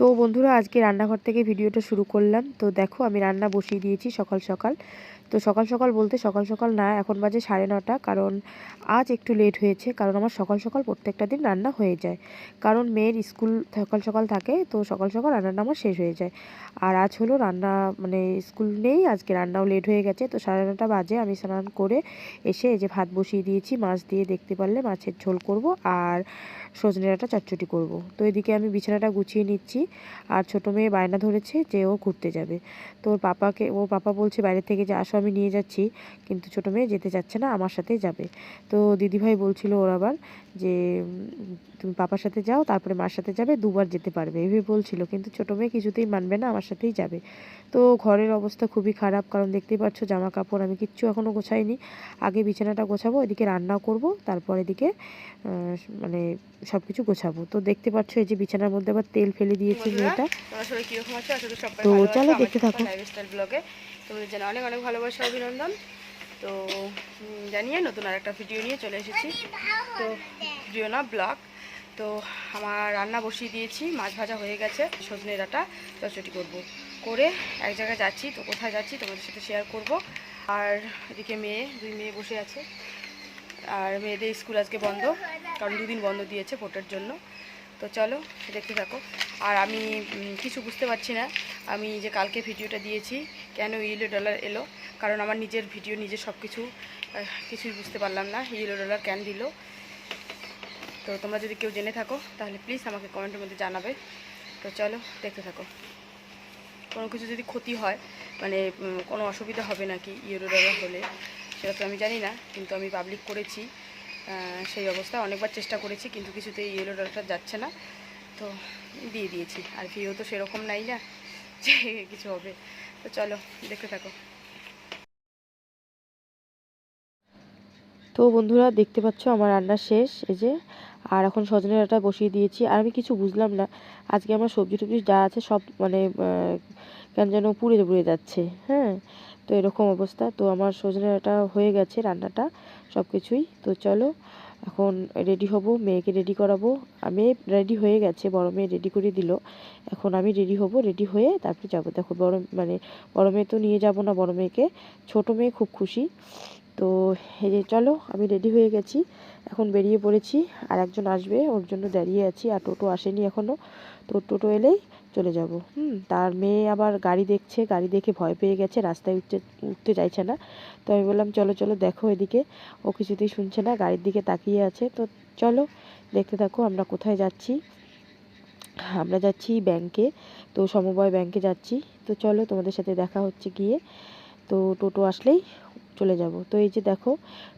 তো বন্ধুরা, আজকে রান্নাঘর থেকে ভিডিওটা শুরু করলাম। তো দেখো, আমি রান্না বসিয়ে দিয়েছি সকাল সকাল। তো সকাল সকাল বলতে সকাল সকাল না, এখন বাজে সাড়ে নটা। কারণ আজ একটু লেট হয়েছে, কারণ আমার সকাল সকাল প্রত্যেকটা দিন রান্না হয়ে যায়। কারণ মেয়ের স্কুল সকাল সকাল থাকে, তো সকাল সকাল রান্নাটা আমার শেষ হয়ে যায়। আর আজ হলো রান্না মানে স্কুল নেই, আজকে রান্নাও লেট হয়ে গেছে। তো সাড়ে নটা বাজে, আমি স্নান করে এসে এই যে ভাত বসিয়ে দিয়েছি, মাছ দিয়ে দেখতে পারলে মাছের ঝোল করব, আর সজনে ডাঁটা চচ্চড়ি করব। তো এদিকে আমি বিছানাটা গুছিয়ে নিচ্ছি। আর ছোটো মেয়ে বায়না ধরেছে যে ও ঘুরতে যাবে। তো ওর পাপাকে ও পাপা বলছে বাইরে থেকে যে, আসো, আমি নিয়ে যাচ্ছি। কিন্তু ছোটো মেয়ে যেতে চাচ্ছে না, আমার সাথে যাবে। তো দিদিভাই বলছিল ওর আবার যে, তুমি পাপার সাথে যাও, তারপরে মার সাথে যাবে, দুবার যেতে পারবে। এভাবে বলছিল। কিন্তু ছোটো মেয়ে কিছুতেই মানবে না, আমার সাথেই যাবে। তো ঘরের অবস্থা খুবই খারাপ কারণ দেখতেই পাচ্ছ জামা কাপড় আমি কিচ্ছু এখনও গোছাইনি। আগে বিছানাটা গোছাবো এদিকে রান্নাও করব তারপর এদিকে মানে সব কিছু গোছাবো। তো দেখতে পাচ্ছ এই যে বিছানার মধ্যে আবার তেল ফেলে দিয়েছি মেয়েটা। তো চলো দেখতে থাকো। ব্লগে তোমাদের জানা অনেক অনেক ভালোবাসা অভিনন্দন। তো জানিয়ে নতুন আর একটা ভিডিও নিয়ে চলে এসেছি। তো ভিডিও না ব্লগ। তো আমার রান্না বসিয়ে দিয়েছি, মাছ ভাজা হয়ে গেছে, সজনে ডাঁটা চচড়ি করব। করে এক জায়গায় যাচ্ছি, তো কোথায় যাচ্ছি তোমাদের সাথে শেয়ার করব। আর এদিকে মেয়ে, দুই মেয়ে বসে আছে। আর মেয়েদের স্কুল আজকে বন্ধ, কারণ দুদিন বন্ধ দিয়েছে ভোটের জন্য। তো চলো, দেখতে থাকো। আর আমি কিছু বুঝতে পারছি না। আমি যে কালকে ভিডিওটা দিয়েছি, কেন ইয়েলো ডলার এলো? কারণ আমার নিজের ভিডিও, নিজের সব কিছু কিছুই বুঝতে পারলাম না। ইয়েলো ডলার কেন দিল? তো তোমরা যদি কেউ জেনে থাকো, তাহলে প্লিজ আমাকে কমেন্টের মধ্যে জানাবে। তো চলো, দেখতে থাকো। কোনো কিছু যদি ক্ষতি হয় মানে কোনো অসুবিধা হবে নাকি ইয়েলো ডলার হলে, সেটা তো আমি জানি না, কিন্তু আমি পাবলিক করেছি। সেই অবস্থায় অনেকবার চেষ্টা করেছি, কিন্তু কিছুতেই ইয়েলো ডলারটা যাচ্ছে না। তো দিয়ে দিয়েছি। আর ভিও তো সেরকম নাই না যে কিছু হবে। তো চলো, দেখতে থাকো। তো বন্ধুরা, দেখতে পাচ্ছ আমার রান্না শেষ। এই যে আর এখন সজনে ডাঁটা বসিয়ে দিয়েছি। আর আমি কিছু বুঝলাম না। আজকে আমার সবজি টবজি যা আছে সব মানে কেন যেন পুড়ে পুড়ে যাচ্ছে। হ্যাঁ তো এরকম অবস্থা। তো আমার সজনে ডাঁটা হয়ে গেছে রান্নাটা সব কিছুই তো চলো, এখন রেডি হব, মেয়েকে রেডি করাবো। আমি রেডি হয়ে গেছে, বড় মেয়ে রেডি করে দিল। এখন আমি রেডি হব, রেডি হয়ে তারপরে যাব। দেখো বড় মানে বড় মেয়ে তো নিয়ে যাব না বড় মেয়েকে। ছোট মেয়ে খুব খুশি। তো এই যে চলো, আমি রেডি হয়ে গেছি। এখন বেরিয়ে পড়েছি, আর একজন আসবে, ওর জন্য দাঁড়িয়ে আছি, আর টোটো আসেনি এখনও তো টোটো এলেই চলে যাব। হুম, তার মেয়ে আবার গাড়ি দেখছে, গাড়ি দেখে ভয় পেয়ে গেছে, রাস্তায় উঠতে উঠতে চাইছে না। তো আমি বললাম, চলো চলো, দেখো এদিকে। ও কিছুতেই শুনছে না, গাড়ির দিকে তাকিয়ে আছে। তো চলো, দেখতে থাকো আমরা কোথায় যাচ্ছি। আমরা যাচ্ছি ব্যাংকে তো সমবায় ব্যাংকে যাচ্ছি। তো চলো, তোমাদের সাথে দেখা হচ্ছে গিয়ে। তো টোটো আসলেই চলে যাব। তো এই যে দেখো,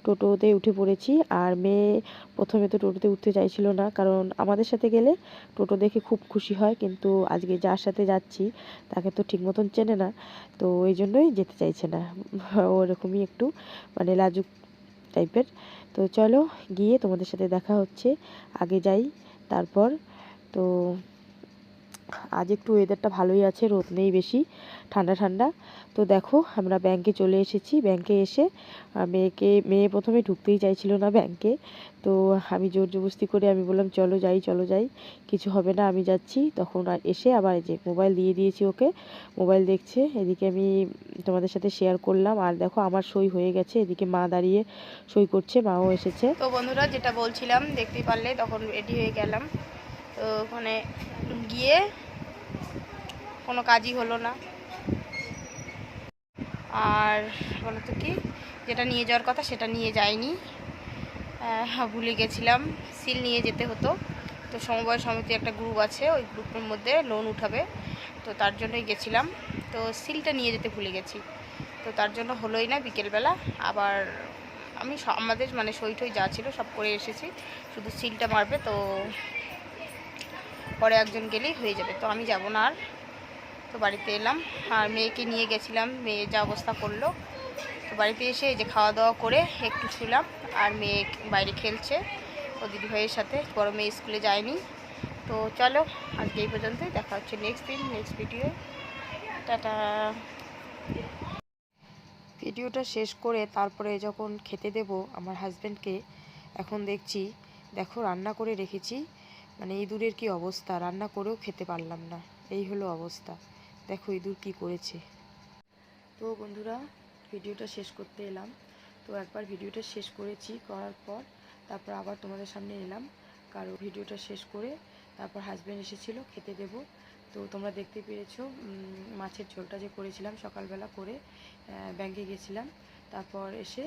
টোটোতে উঠে পড়েছি। আর মেয়ে প্রথমে তো টোটোতে উঠতে চাইছিল না, কারণ আমাদের সাথে গেলে টোটো দেখে খুব খুশি হয়, কিন্তু আজকে যার সাথে যাচ্ছি তাকে তো ঠিক মতন চেনে না, তো এই জন্যই যেতে চাইছে না। ও এরকমই একটু মানে লাজুক টাইপের। তো চলো গিয়ে তোমাদের সাথে দেখা হচ্ছে, আগে যাই, তারপর তো আজ একটু ওয়েদারটা ভালোই আছে, রোদ নেই বেশি, ঠান্ডা ঠান্ডা। তো দেখো, আমরা ব্যাংকে চলে এসেছি। ব্যাংকে এসে মেয়েকে, মেয়ে প্রথমে ঢুকতেই চাইছিল না ব্যাংকে তো আমি জোর জবরদস্তি করে আমি বললাম, চলো যাই চলো যাই, কিছু হবে না, আমি যাচ্ছি। তখন এসে আবার যে মোবাইল দিয়ে দিয়েছি ওকে। মোবাইল দেখছে, এদিকে আমি তোমাদের সাথে শেয়ার করলাম। আর দেখো, আমার সই হয়ে গেছে। এদিকে মা দাঁড়িয়ে সই করছে, মাও এসেছে। তো বন্ধুরা, যেটা বলছিলাম, দেখতেই পারলে, তখন রেডি হয়ে গেলাম। তো ওখানে গিয়ে কোনো কাজই হলো না। আর বলো তো কি, যেটা নিয়ে যাওয়ার কথা সেটা নিয়ে যাইনি। ভুলে গেছিলাম, সিল নিয়ে যেতে হতো। তো সমবায় সমিতি একটা গ্রুপ আছে, ওই গ্রুপের মধ্যে লোন উঠাবে। তো তার জন্যই গেছিলাম। তো সিলটা নিয়ে যেতে ভুলে গেছি। তো তার জন্য হলোই না বিকেলবেলা। আবার আমি আমাদের মানে সই টই যা ছিল সব করে এসেছি। শুধু সিলটা মারবে তো পরে একজন গেলেই হয়ে যাবে। তো আমি যাব না আর। তো বাড়িতে এলাম আর মেয়েকে নিয়ে গেছিলাম। মেয়ে যা অবস্থা করল। তো বাড়িতে এসে এই যে খাওয়া দাওয়া করে একটু শুলাম আর মেয়ে বাইরে খেলছে। ও দিদি ভাইয়ের সাথে। বড় মেয়ে স্কুলে যায়নি। তো চলো, আজকে এই পর্যন্তই। দেখা হচ্ছে নেক্সট দিন নেক্সট ভিডিও টাটা। ভিডিওটা শেষ করে তারপরে যখন খেতে দেব আমার হাজব্যান্ডকে এখন দেখছি, দেখো রান্না করে রেখেছি। মানে ইঁদুরের কি অবস্থা? রান্না করেও খেতে পারলাম না। এই হলো অবস্থা। দেখো ইঁদুর কি করেছে। তো বন্ধুরা, ভিডিওটা শেষ করতে এলাম। তো একবার ভিডিওটা শেষ করেছি, করার পর তারপর আবার তোমাদের সামনে এলাম। কারও ভিডিওটা শেষ করে তারপর হাজব্যান্ড এসেছিল, খেতে দেব। তো তোমরা দেখতে পেরেছ মাছের ঝোলটা যে করেছিলাম সকালবেলা করে ব্যাংকে গেছিলাম। তারপর এসে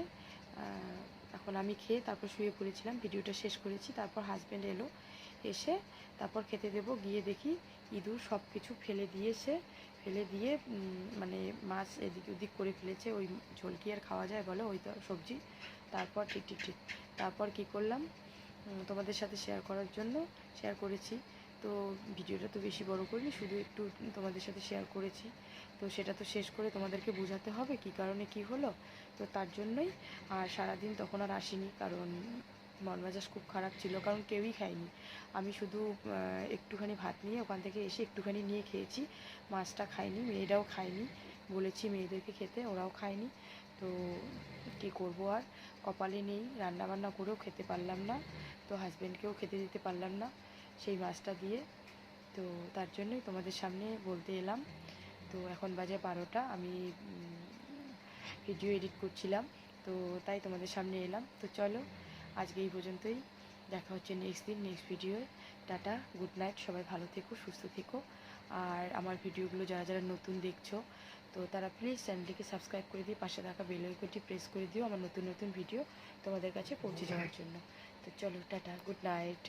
এখন আমি খেয়ে তারপর শুয়ে পড়েছিলাম। ভিডিওটা শেষ করেছি, তারপর হাজব্যান্ড এলো। এসে তারপর খেতে দেব। গিয়ে দেখি ইঁদুর সব কিছু ফেলে দিয়েছে ফেলে দিয়ে মানে মাছ এদিক ওদিক করে ফেলেছে। ওই ঝোল কি আর খাওয়া যায় বলো? ওই সবজি। তারপর ঠিক ঠিক ঠিক। তারপর কি করলাম? তোমাদের সাথে শেয়ার করার জন্য শেয়ার করেছি। তো ভিডিওটা তো বেশি বড় করিনি, শুধু একটু তোমাদের সাথে শেয়ার করেছি। তো সেটা তো শেষ করে তোমাদেরকে বোঝাতে হবে কি কারণে কি হলো। তো তার জন্যই, আর সারাদিন তখন আর আসিনি, কারণ মন মেজাজ খুব খারাপ ছিল, কারণ কেউই খায়নি। আমি শুধু একটুখানি ভাত নিয়ে ওখান থেকে এসে একটুখানি নিয়ে খেয়েছি। মাছটা খাইনি মেয়েরাও খায়নি। বলেছি মেয়েদেরকে খেতে, ওরাও খায়নি। তো কি করব আর? কপালে নেই রান্না বান্না করেও খেতে পারলাম না। তো হাজব্যান্ডকেও খেতে দিতে পারলাম না সেই মাছটা দিয়ে। তো তার জন্যই তোমাদের সামনে বলতে এলাম। তো এখন বাজে বারোটা, আমি ভিডিও এডিট করছিলাম। তো তাই তোমাদের সামনে এলাম। তো চলো আজকে এই পর্যন্তই। দেখা হচ্ছে নেক্সট দিন নেক্সট ভিডিওয় টাটা গুড নাইট সবাই ভালো থেকো, সুস্থ থেকো। আর আমার ভিডিওগুলো যারা যারা নতুন দেখছ, তো তারা প্লিজ চ্যানেলটিকে সাবস্ক্রাইব করে দিয়ে পাশে থাকা বেল আইকনটি প্রেস করে দিও আমার নতুন নতুন ভিডিও তোমাদের কাছে পৌঁছে যাওয়ার জন্য। তো চলো, টাটা গুড নাইট